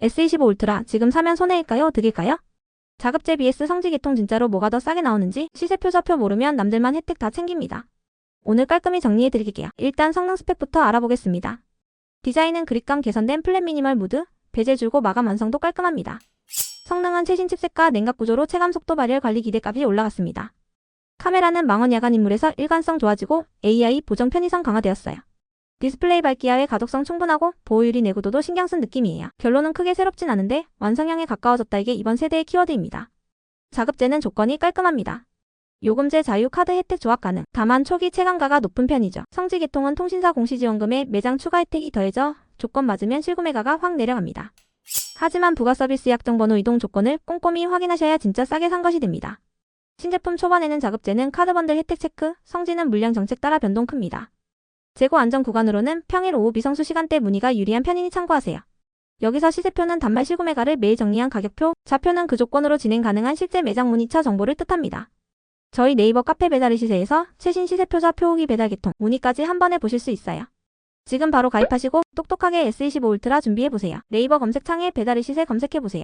S25 울트라 지금 사면 손해일까요? 득일까요? 자급제 BS 성지계통 진짜로 뭐가 더 싸게 나오는지 시세표 좌표 모르면 남들만 혜택 다 챙깁니다. 오늘 깔끔히 정리해 드릴게요. 일단 성능 스펙부터 알아보겠습니다. 디자인은 그립감 개선된 플랫 미니멀 무드, 베젤 줄고 마감 완성도 깔끔합니다. 성능은 최신 칩셋과 냉각 구조로 체감 속도 발열 관리 기대값이 올라갔습니다. 카메라는 망원 야간 인물에서 일관성 좋아지고 AI 보정 편의성 강화되었어요. 디스플레이 밝기야의 가독성 충분하고 보호율이 내구도도 신경 쓴 느낌이에요. 결론은 크게 새롭진 않은데 완성형에 가까워졌다 이게 이번 세대의 키워드입니다. 자급제는 조건이 깔끔합니다. 요금제 자유 카드 혜택 조합 가능. 다만 초기 체감가가 높은 편이죠. 성지 개통은 통신사 공시지원금에 매장 추가 혜택이 더해져 조건 맞으면 실구매가가 확 내려갑니다. 하지만 부가 서비스 약정 번호 이동 조건을 꼼꼼히 확인하셔야 진짜 싸게 산 것이 됩니다. 신제품 초반에는 자급제는 카드 번들 혜택 체크, 성지는 물량 정책 따라 변동 큽니다. 재고 안전 구간으로는 평일 오후 미성수 시간대 문의가 유리한 편이니 참고하세요. 여기서 시세표는 단말 실구매가를 매일 정리한 가격표, 좌표는 그 조건으로 진행 가능한 실제 매장 문의차 정보를 뜻합니다. 저희 네이버 카페 배달의 시세에서 최신 시세표자 표후기 배달 개통 문의까지 한 번에 보실 수 있어요. 지금 바로 가입하시고 똑똑하게 S25 울트라 준비해보세요. 네이버 검색창에 배달의 시세 검색해보세요.